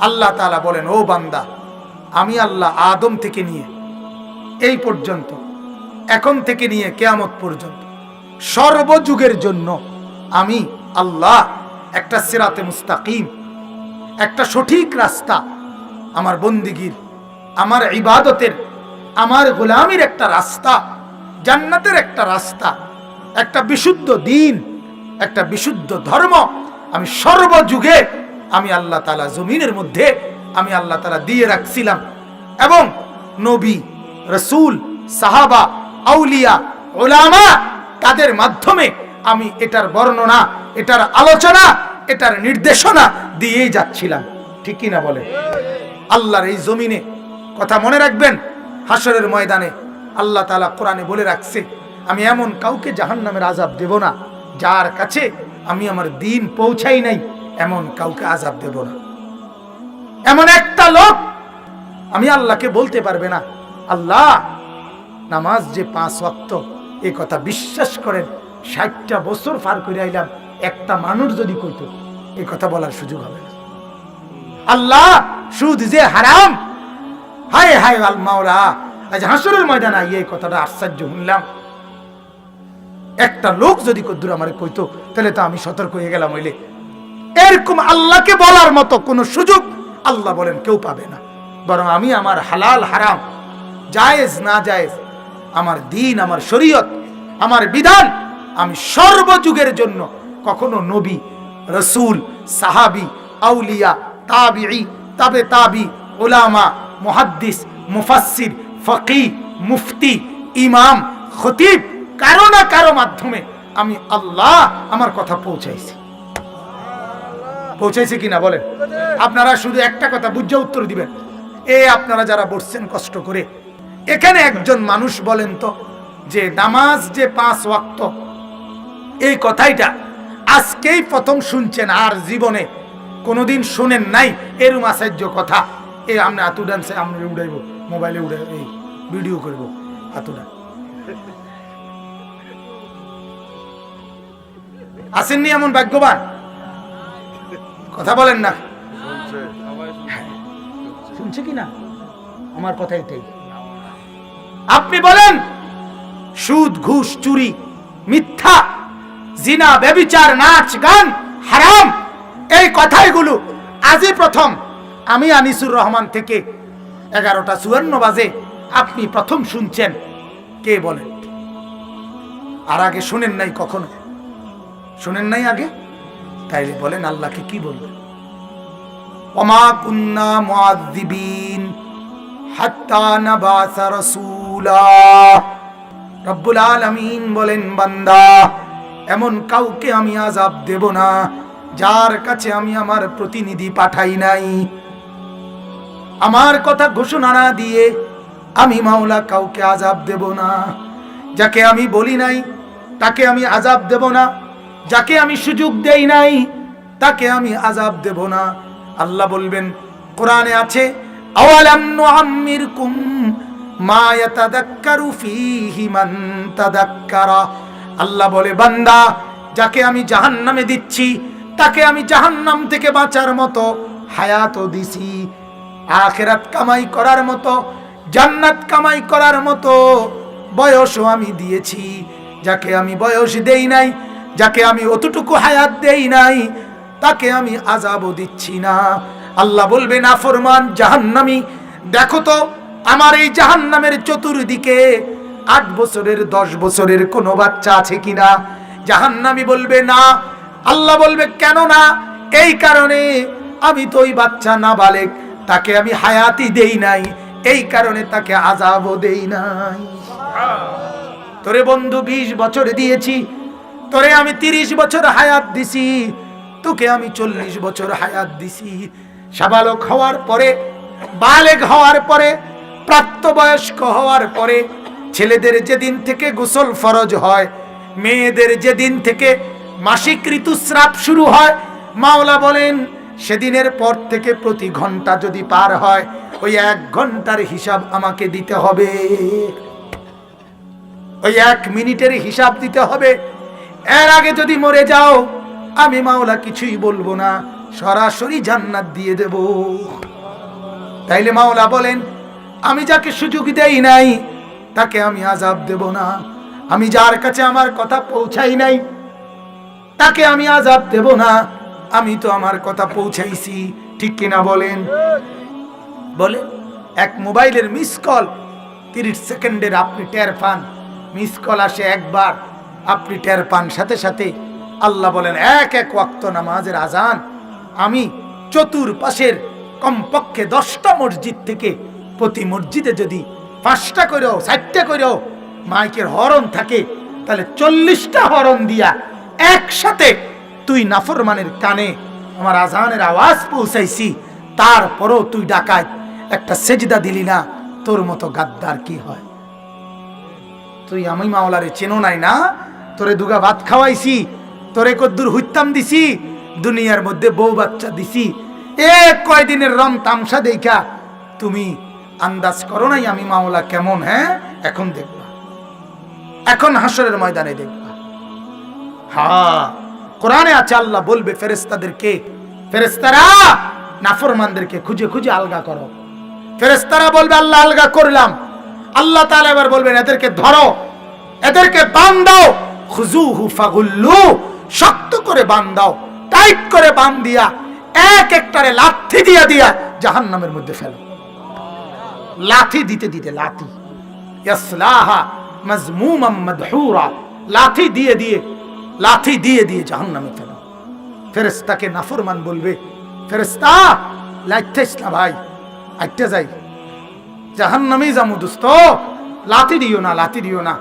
আল্লাহ তালা বলেন, ও বান্দা, আমি আল্লাহ আদম থেকে নিয়ে এই পর্যন্ত, এখন থেকে নিয়ে কেয়ামত পর্যন্ত, সর্বযুগের জন্য আমি আল্লাহ একটা সিরাতে মুস্তাকিম, একটা সঠিক রাস্তা, আমার বন্দিগির, আমার ইবাদতের, আমার গোলামির একটা রাস্তা, জান্নাতের একটা রাস্তা, একটা বিশুদ্ধ দিন, একটা বিশুদ্ধ ধর্ম, আমি সর্বযুগে আমি আল্লাহ তালা জমিনের মধ্যে আমি আল্লাহ তালা দিয়ে রাখছিলাম। এবং নবী, রসুল, সাহাবা, আউলিয়া ওলামা তাদের মাধ্যমে আমি এটার বর্ণনা, এটার আলোচনা, এটার নির্দেশনা দিয়েই যাচ্ছিলাম। ঠিক কি না বলে? আল্লাহর এই জমিনে কথা মনে রাখবেন হাসরের ময়দানে আল্লাহ তালা কোরআনে বলে রাখছে, আমি এমন কাউকে জাহান নামের আজাব দেব না, যার কাছে আমি আমার দিন পৌঁছাই নাই। এমন কাউকে আজাব দেব না। এমন একটা লোক আমি আল্লাহকে বলতে পারবে না। আল্লাহ, নামাজ যে পাঁচ ওয়াক্ত এই কথা বিশ্বাস করেন, ষাটটা বছর পার করে আইলাম, একটা মানুষ যদি কইতো এই কথা বলার সুযোগ হবে না। আল্লাহ, সুদ যে হারাম, হায় হায় আল মাওলা, আজ হাসরের ময়দানে এই কথাটা আশ্চর্য শুনলাম একটা লোক যদি কদ্দুর আমার কইতো, তাহলে তো আমি সতর্ক হয়ে গেলাম হইলে। এরকম আল্লাহকে বলার মতো কোনো সুযোগ আল্লাহ বলেন কেউ পাবে না। বরং আমি আমার হালাল, হারাম, জায়েজ, না জায়েজ, আমার দিন, আমার শরীয়ত, আমার বিধান, আমি সর্বযুগের জন্য কখনো নবী, রসুল, সাহাবি, আউলিয়া, তাবিঈ, তাবে তাবি ওলামা মুহাদ্দিস, মুফাসসির, ফকি, মুফতি, ইমাম, খতিব, কারও না কারও মাধ্যমে আমি আল্লাহ আমার কথা পৌঁছাইছি। পৌঁছাইছে কিনা বলেন। আপনারা শুধু একটা কথা বুঝে উত্তর দিবেন। এ আপনারা যারা বসছেন কষ্ট করে, এখানে একজন মানুষ বলেন তো, যে নামাজ যে পাঁচ ওয়াক্ত, এই কথাইটা আজকেই প্রথম শুনছেন, আর জীবনে কোনোদিন শুনেন নাই, এরম আশ্চর্য কথা। এ আমরা আতু ডান্সে আমরা উড়াইব, মোবাইলে উড়াই এই ভিডিও করব আতুডা আসেননি এমন ভাগ্যবান? কথা বলেন না। হ্যাঁ। শুনছে কি না? আমার কথা এটাই। আপনি বলেন সুদ ঘুষ চুরি মিথ্যা জিনা ব্যবিচার নাচ গান হারাম এই কথাইগুলো আজই প্রথম। আমি আনিসুর রহমান থেকে এগারোটা চুয়ান্ন বাজে আপনি প্রথম শুনছেন। কে বলেন? আর আগে শুনেন নাই কখনো? শুনেন নাই আগে? তাইলে বলেন আল্লাহকে কি বলবেন ওমা কুন্না মুআযযিবিন হাত্তা নাবাসা রাসূলা। রব্বুল বলেন, বান্দা, এমন কাউকে আমি আজাব দেব না, যার কাছে আমি আমার প্রতিনিধি পাঠাই নাই। আমার কথা ঘোষণা না দিয়ে আমি মাওলা কাউকে আজাব দেব না, যাকে আমি বলি নাই, তাকে আমি আজাব দেব না। যাকে আমি সুযোগ দেই নাই, তাকে আমি আজাব দেব না। আল্লাহ বলবেন, কোরআনে আছে আল্লাহ বলে, বান্দা, যাকে আমি জাহান্নামে দিচ্ছি, তাকে আমি জাহান্নাম থেকে বাঁচার মতো হায়াতও দিছি। আখেরাত কামাই করার মতো, জান্নাত কামাই করার মতো বয়সও আমি দিয়েছি। যাকে আমি বয়স দেই নাই যাকে আমি অতটুকু হায়াত দেই নাই তাকে আমি আজাবও দিচ্ছি না। আল্লাহ বলবে না ফরমান জাহান্নামি। দেখো তো আমার এই জাহান্নামের চতুর্দিকে আট বছরের দশ বছরের কোনো বাচ্চা আছে কি কিনা? জাহান্নামি বলবে না। আল্লাহ বলবে কেন না? এই কারণে আমি তো ওই বাচ্চা না বালেক তাকে আমি হায়াতি দেই নাই। এই কারণে তাকে আজাবও দেই নাই। তোরে বন্ধু বিশ বছর দিয়েছি তোরে আমি তিরিশ বছর হায়াত দিছি, তোকে আমি চল্লিশ বছর হায়াত দিছি। সাবালক হওয়ার পরে বালেক হওয়ার পরে, প্রাপ্তবয়স্ক হওয়ার পরে, ছেলেদের যেদিন থেকে গোসল ফরজ হয়, মেয়েদের যেদিন থেকে মাসিক ঋতুস্রাব শুরু হয়, মাওলা বলেন, সেদিনের পর থেকে প্রতি ঘণ্টা যদি পার হয়, ওই এক ঘণ্টার হিসাব আমাকে দিতে হবে। ওই এক মিনিটের হিসাব দিতে হবে এর আগে যদি মরে যাও, আমি মাওলা কিছুই বলব না, সরাসরি জান্নাত দিয়ে দেব। তাইলে মাওলা বলেন, আমি যাকে সুযোগ দেই নাই, তাকে আমি আজাব দেব না। আমি যার কাছে আমার কথা পৌঁছাই নাই, তাকে আমি আজাব দেব না। আমি তো আমার কথা পৌঁছাইছি, ঠিক কিনা বলেন? বলে এক মোবাইলের মিস কল, তিরিশ সেকেন্ডের আপনি টের পান। মিস কল আসে একবার। আপনি টের পান। সাথে সাথে আল্লাহ বলেন, এক এক ওয়াক্ত নামাজের আজান আমি চতুর্পাশের কমপক্ষে দশটা মসজিদ থেকে প্রতি মসজিদে যদি পাঁচটা করেও ষাটটা করেও মাইকের হরন থাকে, তাহলে চল্লিশটা হরণ দিয়া একসাথে তুই নাফরমানের কানে আমার আজানের আওয়াজ পৌঁছাইছি, তারপরও তুই ডাকায় একটা সেজদা দিলি না, তোর মতো গাদ্দার কি হয়? তুই আমি মাওলারে চেনো নাই না? তোরে দুগা ভাত খাওয়াইছি, তোরে কদ্দুর হুইতাম দিছি, দুনিয়ার মধ্যে বউ বাচ্চা দিছি। এ কয়দিনের রং তামসা দেখা তুমি আন্দাজ করো নাই আমি মাওলা কেমন হ্যাঁ? এখন দেখবা। এখন হাসরের ময়দানে দেখবা। হা, কোরআনে আছে, আল্লাহ বলবে ফেরেস্তাদেরকে ফেরেস্তারা নাফরমানদেরকে খুঁজে খুঁজে আলগা করো। ফেরেস্তারা বলবে, আল্লাহ আলগা করলাম। আল্লাহ তাআলা এবার বলবেন, এদেরকে ধরো, এদেরকে বান্ধাও খুজুহু ফাগুল্লু, শক্ত করে বান্ধাও টাইট করে বান দিয়া, এক একটারে লাথি দিয়া দিয়া জাহান্নামের মধ্যে ফেলো। লাথি দিতে দিতে লাথি। ইয়াসলাহা মাজমুমাম মাদহুরা। লাথি দিয়ে দিয়ে, লাথি দিয়ে দিয়ে জাহান্নামে ফেলো। ফেরেশতাকে নাফরমান বলবে, ফেরেশতা লাইতেছ না ভাই আইতে যাই। জাহান্নামেই যামু দোস্ত, লাথি দিও না, লাথি দিও না।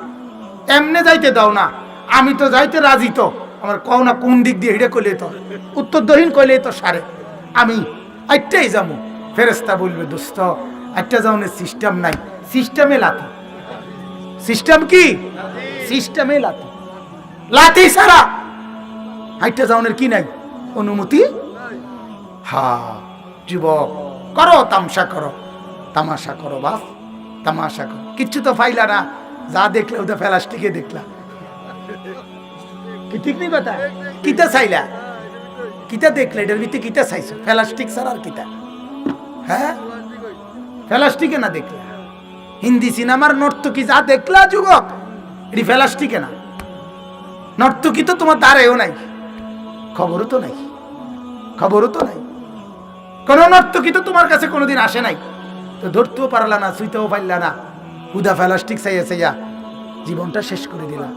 এমনে যাইতে দাও না। আমি তো যাইতে রাজি তো। আমার কও না কোন দিক দিয়ে হিড়ে কইলে তো? উত্তর দক্ষিণ কইলে তো সারে। আমি আইটাই যামু ফেরেস্তা বলবে, দোস্ত আইটা যাওনের সিস্টেম নাই। সিস্টেমে লাথি। সিস্টেম কি? সিস্টেমে লাথি। লাথি সারা। হাইটা যাওনের কি নাই? অনুমতি? হা যুবক, করো তামসা করো। তামাশা করো, বাস। তামাশা করো। কিচ্ছু তো ফাইলা না। যা দেখলে ওটা ফেলাস্টিকে দেখলা। ঠিক নেই কথা? কিতা চাইলা? কিতা দেখলে? এটার ভিতরে কিতা চাইছো? ফেলাস্টিক ছাড়া আর কিতা? হ্যাঁ? ফেলাস্টিকে না দেখলা? হিন্দি সিনেমার নর্তকি যা দেখলা, যুবক, এটি ফেলাস্টিকে না। নর্তকি তো তোমার দ্বারেও নাই। খবরও তো নাই। খবরও তো নাই। কোন নর্তকি তো তোমার কাছে কোনোদিন আসে নাই। তো ধরতেও পারলা না শুইতেও পারলা না। হুদা ফেলাস্টিক চাইয়া চাইয়া জীবনটা শেষ করে দিলা।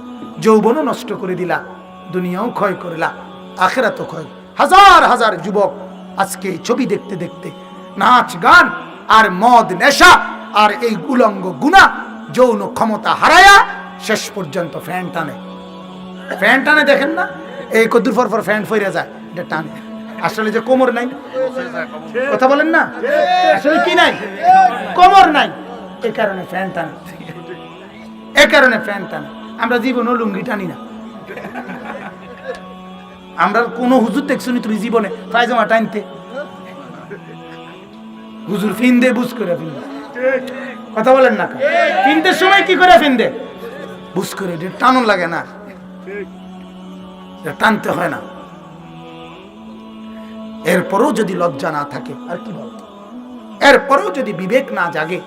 যৌবনও নষ্ট করে দিলা। দুনিয়াও ক্ষয় করলা। আখেরা তো ক্ষয়। হাজার হাজার যুবক আজকে ছবি দেখতে দেখতে নাচ, গান আর মদ, নেশা আর এই উলঙ্গ গুণা, যৌন ক্ষমতা হারায়া শেষ পর্যন্ত ফ্যান টানে। ফ্যান টানে দেখেন না? এই কদ্দুর পর পর ফ্যান ফইরা যায়, এটা টানে। আসলে যে কোমর নাই? কথা বলেন না? আসলে কি নাই? কোমর নাই। এই কারণে ফ্যান টানে। এই কারণে ফ্যান টানে। আমরা জীবনও লুঙ্গি টানি না। আমরা কোন হুজুর দেখছনি তুমি জীবনে পায়জামা টানতে। হুজুর ফিন্দে বুঝ করে ফিন্দে। কথা বলেন না ফিনতে সময় কি করে ফিন্দে? বুঝ করে টানুন লাগে না। টানতে হয় না। এরপরেও যদি লজ্জা না থাকে, আর কি বল এরপরও যদি বিবেক না জাগে,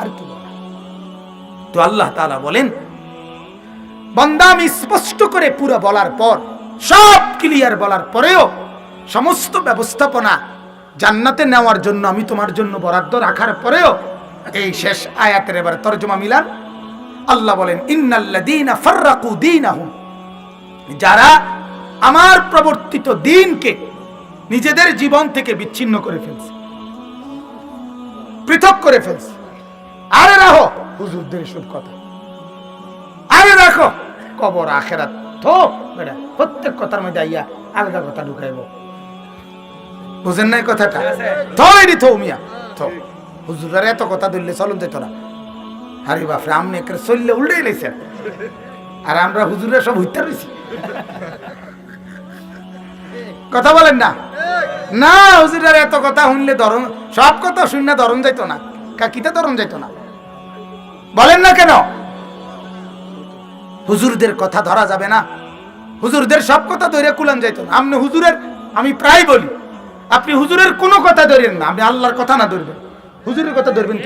আর কি বল তো আল্লাহ তালা বলেন, বান্দা আমি স্পষ্ট করে পুরো বলার পর, সব ক্লিয়ার বলার পরেও সমস্ত ব্যবস্থাপনা জান্নাতে নেওয়ার জন্য আমি তোমার জন্য বরাদ্দ রাখার পরেও এই শেষ আয়াতের এবার তর্জমা মিলান। আল্লাহ বলেন, ইন্নাল্লাযীনা ফাররাকু দীনাহুম। যারা আমার প্রবর্তিত দিনকে নিজেদের জীবন থেকে বিচ্ছিন্ন করে ফেলছে, পৃথক করে ফেলছে আরে রাখো। হুজুরদের সব কথা। আরে রাখো। কবর আখেরাত। বেটা প্রত্যেক কথার মধ্যে আইয়া আলগা কথা ঢুকাইব। বুঝেন নাই কথাটা? এডি থো মিয়া। থো হুজুরের এত কথা ধরলে চলন যেত না। আরে বাপরে আমনি একের চললে উল্টেই লাইছেন আর আমরা হুজুরের সব হইতে রয়েছি কথা বলেন না? না হুজুরের এত কথা শুনলে ধরন সব কথা শুনলে ধরন যাইতো না। কাকিতে ধরন যাইতো না। বলেন না কেন? হুজুরদের কথা ধরা যাবে না। হুজুরদের সব কথা ধরে কুলান যাইতো না। আপনি হুজুরের, আমি প্রায় বলি, আপনি হুজুরের কোনো কথা ধরেন না। আপনি আল্লাহর কথা না ধরবেন। হুজুরের কথা ধরবেন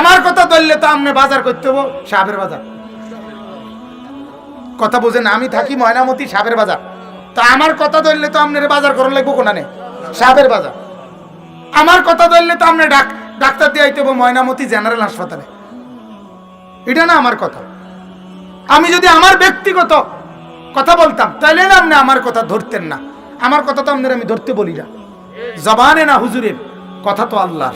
আমার কথা ধরলে তো আপনি বাজার করতে হব সাবের বাজার। কথা বোঝেন, আমি থাকি ময়নামতি সাবের বাজার। তা আমার কথা ধরলে তো আপনার বাজার করার লাগবো কোনানে সাবের বাজার। আমার কথা ধরলে তো আপনি ডাক ডাক্তার দিয়ে আইতে হব ময়নামতি জেনারেল হাসপাতালে। এটা না আমার কথা। আমি যদি আমার ব্যক্তিগত কথা বলতাম, তাহলে না আপনি আমার কথা ধরতেন না। আমার কথা তো আপনার আমি ধরতে বলি না। জবানে না হুজুরের কথা তো আল্লাহ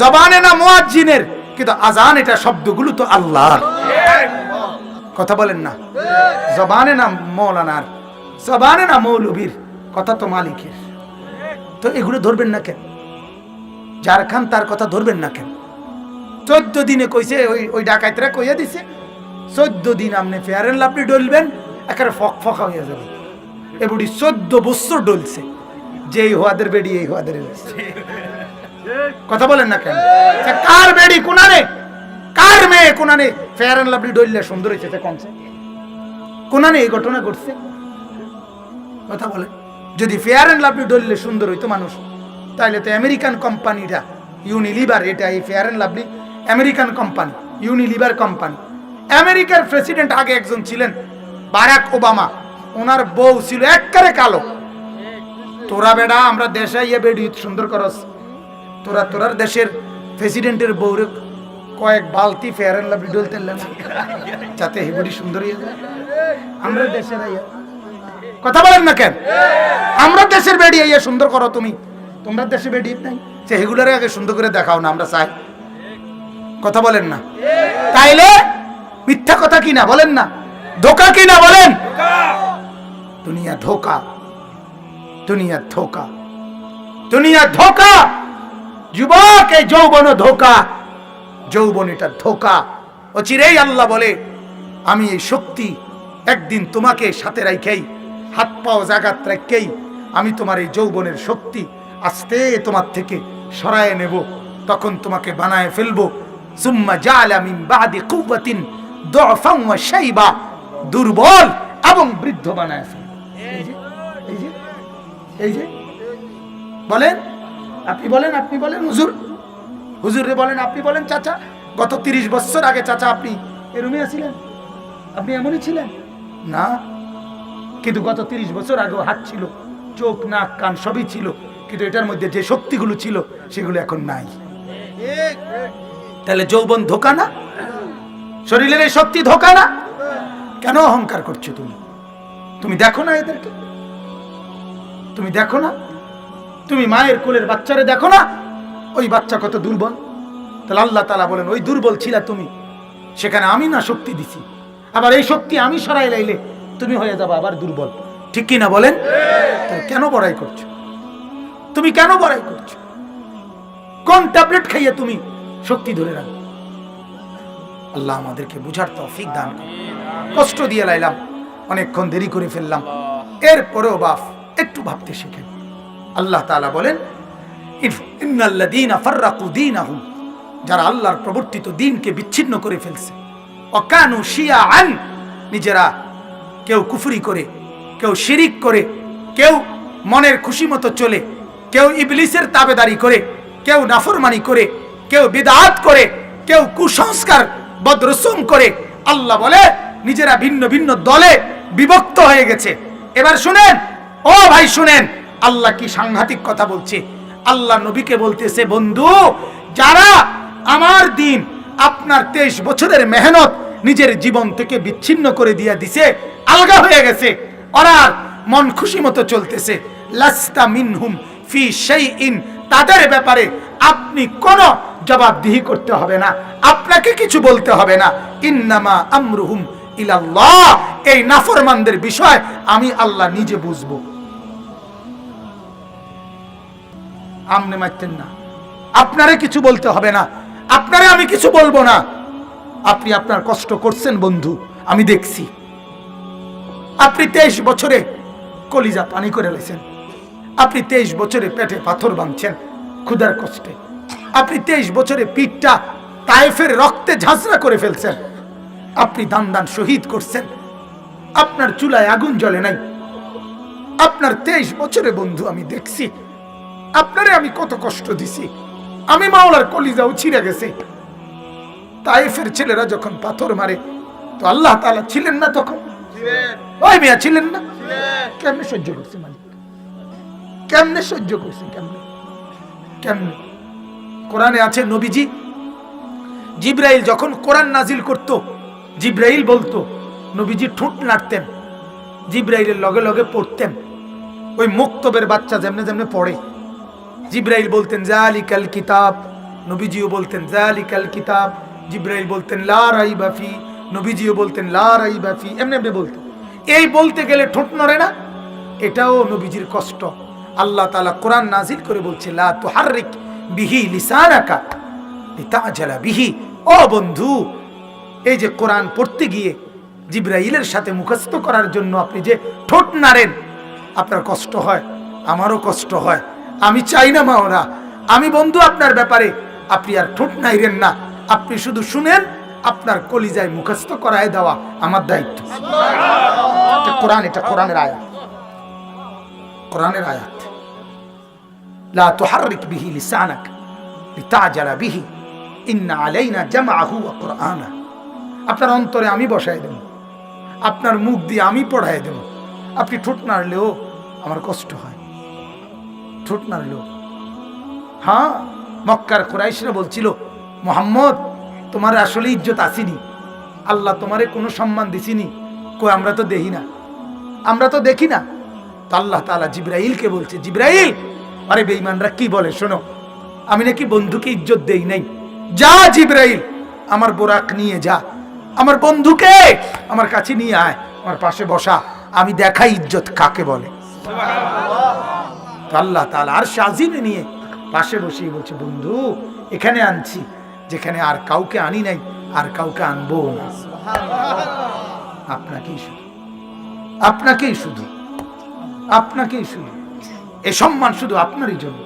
জবানে না মুয়াজ্জিনের, কিন্তু আজান এটা শব্দগুলো তো আল্লাহর। কথা বলেন না। জবানে না মৌলানার, জবানে না মৌলবীর কথা তো মালিকের। তো এগুলো ধরবেন না কেন? যার খান তার কথা ধরবেন না কেন? চোদ্দ দিনে কইছে, ওই ওই ডাকাইতরা কইয়া দিছে। চোদ্দ দিন আপনি ফেয়ার এন্ড লাভলি ডলবেন, একেবারে ফক ফকা হয়ে যাবে। এ বুড়ি চোদ্দ বছর ডলছে যে এই হওয়াদের বেড়ি, এই হওয়াদের কথা বলেন না কেন? কার বেড়ি কোনানে কার মেয়ে কোনানে ফেয়ার এন্ড লাভলি ডললে সুন্দর হয়েছে তা কমছে কোনানে এই ঘটনা ঘটছে? কথা বলে যদি ফেয়ার অ্যান্ড লাভলি ডললে সুন্দর হইতো মানুষ তাহলে তো আমেরিকান কোম্পানিটা ইউনিলিভার, এটা এই Fair and Lovely American company Unilever company. আমেরিকার প্রেসিডেন্ট আগে একজন ছিলেন বারাক ওবামা। ওনার বউ ছিল একবারে কালো। তোরা বেডা, আমরা দেশে ইয়ে বেডি, সুন্দর করস। তোরা তোরার দেশের প্রেসিডেন্টের বউরে কয়েক বালতি ফেয়ার এন্ড লাভলি ডলতে যাতে হেবড়ি সুন্দর হয়ে যায়। আমরা দেশের কথা বলেন না কেন? আমরা দেশের বেডি ইয়ে সুন্দর করো তুমি। তোমরা দেশে বেডি নাই। সে এগুলারে আগে সুন্দর করে দেখাও না, আমরা চাই। কথা বলেন না। তাইলে মিথ্যা কথা কি না বলেন না? ধোকা কি না বলেন? দুনিয়া ধোকা। দুনিয়া ধোকা। দুনিয়া ধোকা। যুবক, এই যৌবন ধোকা। যৌবন এটা ধোকা। ও চিরেই আল্লাহ বলে, আমি এই শক্তি একদিন তোমাকে সাথে রাইখেই, হাত পাও জাগাত রাখেই আমি তোমার এই যৌবনের শক্তি আস্তে তোমার থেকে সরায় নেব, তখন তোমাকে বানায় ফেলব। সুম্মা জালা মিন বাদি কুওয়াতিন দুআফান ওয়া শাইবা। দুর্বল এবং বৃদ্ধ বানায় এই যে বলেন, আপনি বলেন আপনি বলেন, হুজুর। হুজুরে বলেন, আপনি বলেন, চাচা, গত তিরিশ বছর আগে চাচা আপনি এরমই আছিলেন? আপনি এমনই ছিলেন? না, কিন্তু গত তিরিশ বছর আগেও হাত ছিল, চোখ, নাক, কান সবই ছিল, কিন্তু এটার মধ্যে যে শক্তিগুলো ছিল, সেগুলো এখন নাই। তাহলে যৌবন ধোকা না? শরীরের এই শক্তি ধোকা না? কেন অহংকার করছ তুমি? তুমি দেখো না এদেরকে? তুমি দেখো না? তুমি মায়ের কোলের বাচ্চারে দেখো না? ওই বাচ্চা কত দুর্বল। তাহলে আল্লাহ তালা বলেন, ওই দুর্বল ছিলা তুমি। সেখানে আমি না শক্তি দিছি। আবার এই শক্তি আমি সরাই লাইলে তুমি হয়ে যাবে আবার দুর্বল। ঠিক কি না বলেন? কেন বড়াই করছ? তুমি কেন বড়াই করছ? কোন ট্যাবলেট খাইয়ে তুমি শক্তি ধরে রাখো আল্লাহ আমাদেরকে বুঝার তৌফিক দান কষ্ট দিয়ে লাইলাম, অনেকক্ষণ দেরি করে ফেললাম। এরপরেও বাপ, একটু ভাবতে শেখেন। আল্লাহ তাআলা বলেন যারা আল্লাহর প্রবর্তিত দিনকে বিচ্ছিন্ন করে ফেলছে। অকানু শিয়াআন, নিজেরা কেউ কুফুরি করে, কেউ শিরিক করে, কেউ মনের খুশি মতো চলে, কেউ ইবলিসের তাবেদারি করে, কেউ নাফরমানি করে কেউ বিদাত করে, কেউ কুসংস্কার, বদরসুম করে, আল্লাহ বলে, নিজেরা ভিন্ন ভিন্ন দলে বিভক্ত হয়ে গেছে। এবার শুনেন, ও ভাই শুনেন, আল্লাহ কি সাংঘাতিক কথা বলছে। আল্লাহ নবীকে বলতেছে, বন্ধু, যারা আমার দিন, আপনার তেইশ বছরের মেহনত নিজের জীবন থেকে বিচ্ছিন্ন করে দিয়া দিছে, আলগা হয়ে গেছে। ওরা মন খুশি মতো চলতেছে। লাস্তা মিনহুম ফি সেই ইন তাদের ব্যাপারে আপনি কোন জবাবদিহি করতে হবে না। আপনাকে কিছু বলতে হবে না। ইন্নামা আমরুহুম ইলাল্লাহ। এই নাফরমানদের বিষয় আমি আল্লাহ নিজে বুঝব। আমনে মারতেন না। আপনারে কিছু বলতে হবে না। আপনারে আমি কিছু বলব না। আপনি আপনার কষ্ট করছেন, বন্ধু। আমি দেখছি। আপনি তেইশ বছরে কলিজা পানি করে লেছেন। আপনি তেইশ বছরে পেটে পাথর বাঁধছেন। ক্ষুধার কষ্টে। আপনি তেইশ বছরে পিঠটা তায়েফের রক্তে ঝাঁসরা করে ফেলছেন। আপনি দান দান শহীদ করছেন। আপনার চুলায় আগুন জ্বলে নাই। আপনার তেইশ বছরে বন্ধু আমি দেখছি। আপনারে আমি কত কষ্ট দিছি। আমি মাওলার কলিজাও ছিঁড়ে গেছে। তাইফের ছেলেরা যখন পাথর মারে তো আল্লাহ তাআলা ছিলেন না তখন? ওই মিয়া ছিলেন না? কেমনে সহ্য করছে মালিক? কেমনে সহ্য করছে কেমনে? কেমনে কোরআনে আছে নবীজি, জিব্রাইল যখন কোরআন নাজিল করত, জিব্রাইল বলতো, নবীজি ঠোঁট নাড়তেন, জিব্রাইলের লগে লগে পড়তেন। ওই মুক্তবের বাচ্চা যেমনে যেমনে পড়ে। জিব্রাইল বলতেন জালিকাল কিতাব। নবীজিও বলতেন জালিকাল কিতাব। জিব্রাইল বলতেন, লা রাইবা ফি। নবীজিও বলতেন, লা রাইবা ফি। এমনি এমনি বলতো। এই বলতে গেলে ঠোঁট নড়ে না। এটাও নবীজির কষ্ট। আল্লাহ তাআলা কোরআন নাজিল করে বলছে লা তুহাররিক বিহি লিসানাকা লিতাজালা বিহি। ও বন্ধু এই যে কোরআন পড়তে গিয়ে জিব্রাইলের সাথে মুখস্থ করার জন্য আপনি যে ঠোঁট নাড়েন আপনার কষ্ট হয় আমারও কষ্ট হয়। আমি চাই না মাওরা আমি বন্ধু আপনার ব্যাপারে আপনি আর ঠোঁট নাইরেন না। আপনি শুধু শুনেন আপনার কলিজায় মুখস্থ করায় দেওয়া আমার দায়িত্ব। কোরআন এটা কোরআনের আয়াত। কোরআনের আয়াত। লা তুহাররিক বিহি লিসানাক, লিতাজালা বিহি, ইন্না আলাইনা জামাআহু ওয়া কুরআনা আপনার অন্তরে আমি বসায় দেব, আপনার মুখ দিয়ে আমি পড়ায় দেব। আপনি ঠোঁট নাড়লেও আমার কষ্ট হয়। ঠোঁট নাড়লেও। হ্যাঁ মক্কার কুরাইশরা বলছিল, মোহাম্মদ, তোমার আসলে ইজ্জত আসেনি। আল্লাহ তোমারে কোনো সম্মান দিছিনি। কই, আমরা তো দেখি না। আমরা তো দেখি না। তো আল্লাহ তাআলা জিব্রাইলকে বলছে, জিব্রাইল আরে বেঈমানরা, কি বলে শোনো? আমি নাকি বন্ধুকে ইজ্জত দেই নাই। যা জিব্রাইল, আমার বোরাক নিয়ে যা। আমার বন্ধুকে আমার কাছে নিয়ে আয়, আমার পাশে বসা। আমি দেখাই ইজ্জত কাকে বলে। আল্লাহ তাআলা আর সাজিমে নিয়ে পাশে বসিয়ে বলছে, বন্ধু, এখানে আনছি, যেখানে আর কাউকে আনি নাই, আর কাউকে আনব না। আপনাকেই শুধু। আপনাকেই শুধু। আপনাকেই শুধু। এ সম্মান শুধু আপনারই জন্য।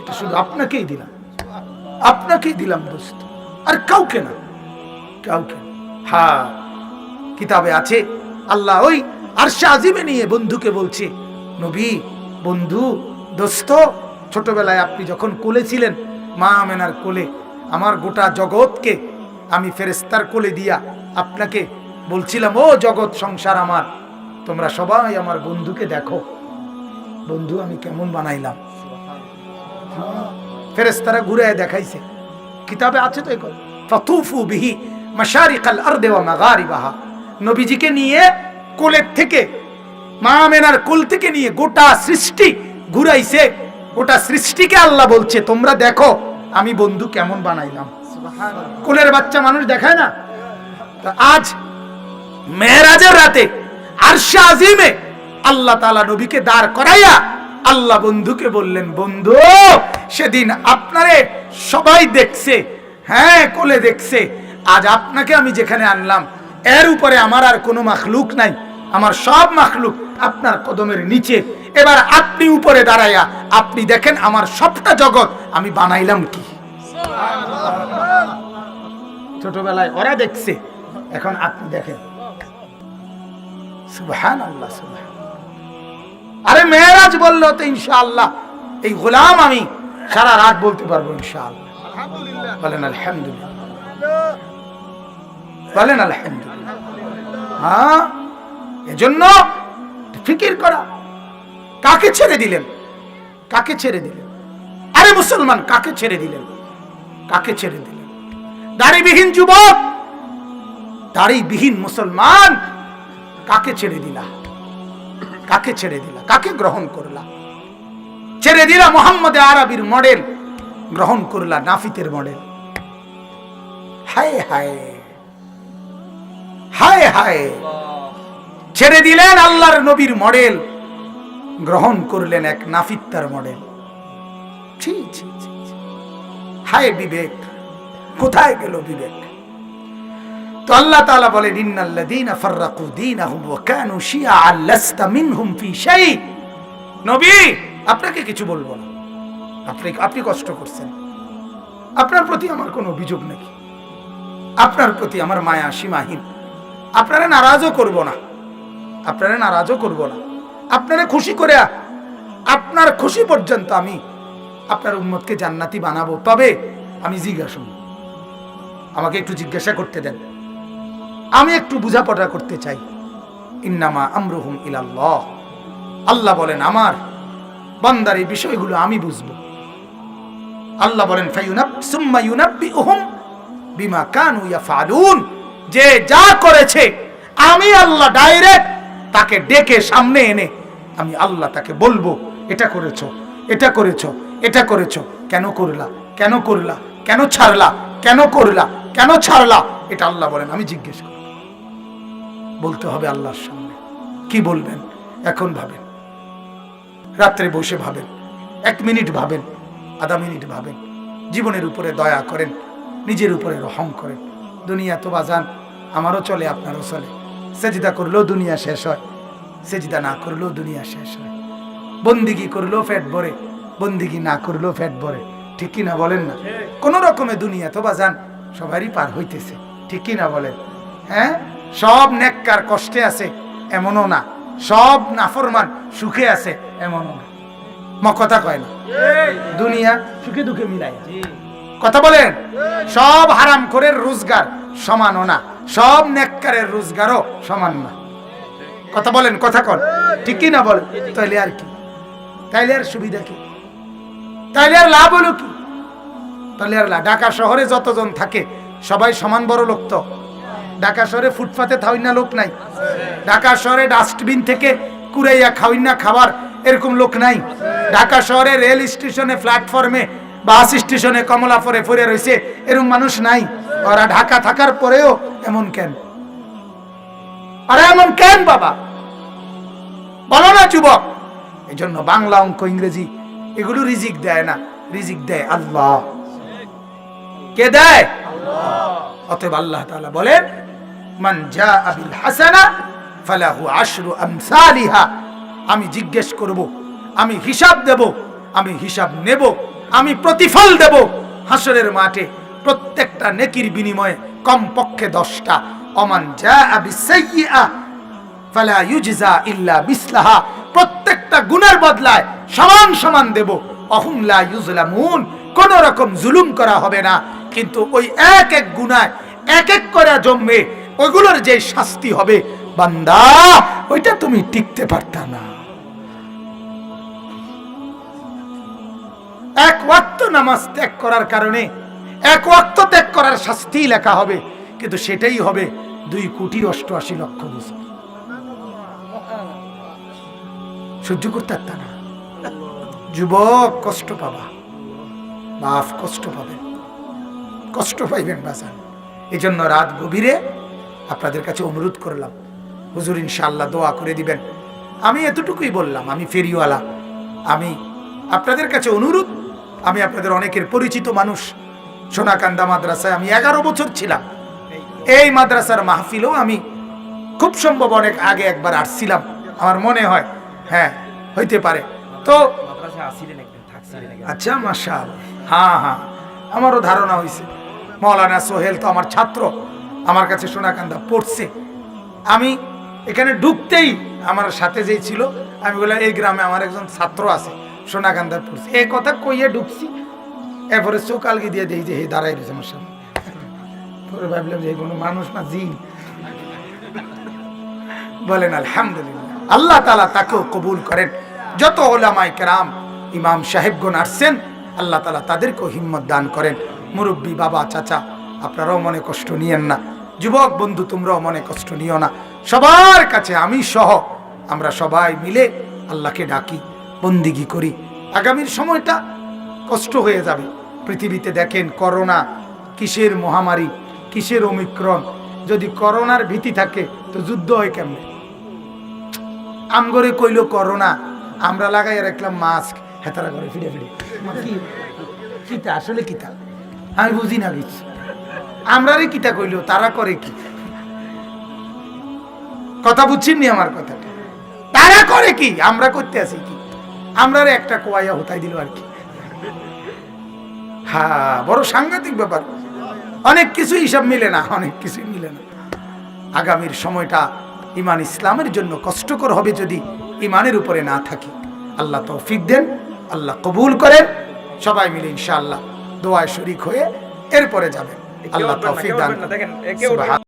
এটা শুধু আপনাকেই দিলাম। আপনাকেই দিলাম দোস্ত। আর কাউকে না। কাউকে। হ্যাঁ কিতাবে আছে, আল্লাহ ওই আর আজিমে নিয়ে বন্ধুকে বলছে, নবী, বন্ধু, দোস্ত, ছোটবেলায় আপনি যখন কোলে ছিলেন, মা আমেনার কোলে, আমার গোটা জগৎকে আমি ফেরেস্তার কোলে দিয়া আপনাকে বলছিলাম, ও জগৎ সংসার আমার, তোমরা সবাই আমার বন্ধুকে দেখো। বন্ধু আমি কেমন বানাইলাম? ফেরেস্তারা ঘুরে দেখাইছে। কিতাবে আছে তো এখন ফাতুফু বিহি মাশারিকাল আরদে ওয়া মাগারিবাহা। নবীজিকে নিয়ে কোলের থেকে মা আমেনার কোল থেকে নিয়ে গোটা সৃষ্টি ঘুরাইছে। গোটা সৃষ্টিকে আল্লাহ বলছে তোমরা দেখো আমি বন্ধু কেমন বানাইলাম। কোলের বাচ্চা মানুষ দেখায় না? আজ মেয়েরাজের রাতে আরশে আজিমে আল্লাহ তালা নবীকে দাঁড় করাইয়া আল্লাহ বন্ধুকে বললেন, বন্ধু, সেদিন আপনারে সবাই দেখছে হ্যাঁ কোলে দেখছে। আজ আপনাকে আমি যেখানে আনলাম, এর উপরে আমার আর কোনো মাখলুক নাই। আমার সব মাখলুক আপনার কদমের নিচে। এবার আপনি উপরে দাঁড়াইয়া, আপনি দেখেন আমার সবটা জগৎ, আমি বানাইলাম কি? ছোটবেলায় ওরা দেখছে, এখন আপনি দেখেন। সুবহান আল্লাহ সুবহান আরে মেয়েরাজ বলল তো ইনশাআল্লাহ এই গোলাম আমি সারা রাত বলতে পারব ইনশাআল্লাহ। বলেন আলহামদুলিল্লাহ। বলেন আলহামদুলিল্লাহ। হ্যাঁ? এজন্য ফিকির করা। কাকে ছেড়ে দিলেন? কাকে ছেড়ে দিলেন? আরে মুসলমান কাকে ছেড়ে দিলেন? কাকে ছেড়ে দিলেন? দাড়িবিহীন যুবক দাড়িবিহীন মুসলমান কাকে ছেড়ে দিলা? কাকে ছেড়ে দিলা? কাকে গ্রহণ করলা? ছেড়ে দিলা মোহাম্মদ আরবির মডেল, গ্রহণ করলা নাফিতের মডেল। হায় হায় হায় হায়, ছেড়ে দিলেন আল্লাহর নবীর মডেল, গ্রহণ করলেন এক নাফিত্তার মডেল। হায় বিবেক, কোথায় গেল বিবেক? তো আল্লাহ তাআলা বলেন, ইন্নাল্লাযীনা ফাররাকু দীনাহুম ওয়া কানু শিয়াআন লাস্তা মিনহুম ফি শাই নবী, আপনাকে কিছু বলব না। আপনি আপনি কষ্ট করছেন। আপনার প্রতি আমার কোনো অভিযোগ নেই। আপনার প্রতি আমার মায়া সীমাহীন। আপনারা নারাজও করব না। আপনারা নারাজও করব না। আপনারা খুশি করে আপনার খুশি পর্যন্ত আমি আপনার উম্মতকে জান্নাতি বানাবো। তবে আমি জিজ্ঞাসা আমাকে একটু জিজ্ঞাসা করতে দেন। আমি একটু বুঝাপড়া করতে চাই। ইন্নামা আমরুহুম ইলাল্লাহ। আল্লাহ বলেন, আমার বান্দার এই বিষয়গুলো আমি বুঝব। আল্লাহ বলেন ফাইউনাব সুম্মা ইউনাব্বিউহুম বিমা কানু ইয়াফালুন যে যা করেছে, আমি আল্লাহ ডাইরেক্ট তাকে ডেকে সামনে এনে আমি আল্লাহ তাকে বলব, এটা করেছ এটা করেছ এটা করেছ। কেন করলা কেন করলা, কেন ছাড়লা, কেন করলা, কেন ছাড়লা? এটা আল্লাহ বলেন, আমি জিজ্ঞেস করি। বলতে হবে আল্লাহর সামনে। কি বলবেন? এখন ভাবেন। রাত্রে বসে ভাবেন। এক মিনিট ভাবেন আধা মিনিট ভাবেন। জীবনের উপরে দয়া করেন নিজের উপরে রহম করেন। দুনিয়া তো বাজান আমারও চলে আপনারও চলে। সেজিদা করলেও দুনিয়া শেষ হয় সেজিদা না করলেও দুনিয়া শেষ হয়। বন্দিগি করলেও ফ্যাট ভরে বন্দিগি না করলেও ফ্যাট ভরে। ঠিক কি না বলেন না? কোন রকমে দুনিয়া তো বাজান সবারই পার হইতেছে। ঠিক কি না বলেন? হ্যাঁ? সব নেককার কষ্টে আছে এমনও না। সব নাফরমান সুখে আছে এমনও না। ম কথা কয় না। দুনিয়া সুখে দুঃখে মিলাই কথা বলেন? সব হারাম করে রোজগার সমানও না। সব নেককারের রোজগারও সমান না। কথা বলেন কথা কন। ঠিক কি না বলেন? তাইলে আর কি? তাইলে আর সুবিধা কি? তাইলে আর লাভ হলো কি? তাহলে আর ঢাকা শহরে যতজন থাকে সবাই সমান বড় লোক তো। ঢাকা শহরে ফুটপাতে থাউই না লোক নাই। ঢাকা শহরে ডাস্টবিন থেকে কুড়াইয়া খাওয়াই না খাবার এরকম লোক নাই। ঢাকা শহরে রেল স্টেশনে, প্ল্যাটফর্মে, বাস স্টেশনে কমলা পরে পরে রয়েছে এরকম মানুষ নাই। ওরা ঢাকা থাকার পরেও এমন কেন? আরে এমন কেন বাবা? বলো না যুবক। এই জন্য বাংলা অঙ্ক ইংরেজি এগুলো রিজিক দেয় না। রিজিক দেয় আল্লাহ। কে দেয়? অতএব আল্লাহ তাআলা বলেন মান জা আবিল হাসানা ফালাহু আশরু আমসালিহা। আমি জিজ্ঞেস করব, আমি হিসাব দেব, আমি হিসাব নেব, আমি প্রতিফল দেব। হাসরের মাঠে প্রত্যেকটা নেকির বিনিময়ে কমপক্ষে দশটা। অমান যা আবিসাইয়্যা ফালা ইউজজা ইল্লা বিসলাহা প্রত্যেকটা গুণের বদলায় সমান সমান দেব। অহুম লা ইউজলামুন। কোন রকম জুলুম করা হবে না। কিন্তু ওই এক এক গুনায় এক এক করে জমবে ওইগুলোর যে শাস্তি হবে, বান্দা, ওইটা তুমি টিকতে পারতা না। এক ওয়াক্ত নামাজ ত্যাগ করার কারণে, এক ওয়াক্ত ত্যাগ করার শাস্তি লেখা হবে, কিন্তু সেটাই হবে দুই কোটি অষ্টআশি লক্ষ বছর। সহ্য করতে পারত না। যুবক, কষ্ট পাবা। বাপ, কষ্ট পাবেন। কষ্ট পাইবেন বাজান এই জন্য রাত গভীরে আপনাদের কাছে অনুরোধ করলাম। হুজুর ইনশাল্লাহ দোয়া করে দিবেন। আমি এতটুকুই বললাম আমি ফেরিওয়ালা। আমি আপনাদের কাছে অনুরোধ আমি আপনাদের অনেকের পরিচিত মানুষ। সোনাকান্দা মাদ্রাসায় আমি এগারো বছর ছিলাম। এই মাদ্রাসার মাহফিলও আমি খুব সম্ভব অনেক আগে একবার আসছিলাম। আমার মনে হয় হ্যাঁ হইতে পারে। তো। আচ্ছা মাশাল হ্যাঁ হ্যাঁ আমারও ধারণা হয়েছে মৌলানা সোহেল তো আমার ছাত্র। আমার কাছে সোনাকান্দা পড়ছে। আমি এখানে ঢুকতেই আমার সাথে যেই ছিল, আমি বললাম, এই গ্রামে আমার একজন ছাত্র আছে সোনাকান্দার পড়ছে। এই কথা কইয়ে ঢুকছি। এরপরে চোকালকে দিয়ে দেখি যে হে দাঁড়াই রয়েছে আমার সামনে। পরে ভাবলাম যে কোনো মানুষ না, জিন। বলেন, আলহামদুলিল্লাহ। আল্লাহ তালা তাকেও কবুল করেন। যত ওলামাই কেরাম, ইমাম সাহেবগণ আসছেন, আল্লাহ তালা তাদেরকেও হিম্মত দান করেন। মুরব্বী বাবা, চাচা, আপনারাও মনে কষ্ট নিয়েন না। যুবক বন্ধু, তোমরাও মনে কষ্ট নিও না। সবার কাছে আমি সহ আমরা সবাই মিলে আল্লাহকে ডাকি, বন্দিগি করি। আগামীর সময়টা কষ্ট হয়ে যাবে। পৃথিবীতে দেখেন করোনা, কিসের মহামারী, কিসের অমিক্রণ যদি করোনার ভীতি থাকে, তো যুদ্ধ হয় কেমনে? আমগরে কইলো করোনা, আমরা লাগাই রাখলাম মাস্ক। হেতারা করে ফিরে ফিরে। কি? কিতা? আসলে কিতা? আমি বুঝি না কিছু। আমরারে কিতা কইলো, তারা করে কি? কথা বুঝছেন নি আমার কথাটা? তারা করে কি? আমরা করতে আছি কি? আমরারে একটা কোয়াইয়া হতাই দিল আর কি। হ্যাঁ বড় সাংঘাতিক ব্যাপার। অনেক কিছু হিসাব মিলে না, অনেক কিছুই মিলে না। আগামীর সময়টা ইমান ইসলামের জন্য কষ্টকর হবে যদি ইমানের উপরে না থাকি। আল্লাহ তৌফিক দেন, আল্লাহ কবুল করেন। সবাই মিলে ইনশাআল্লাহ দোয়ায় শরিক হয়ে এরপরে যাবেন। আল্লাহ তৌফিক দান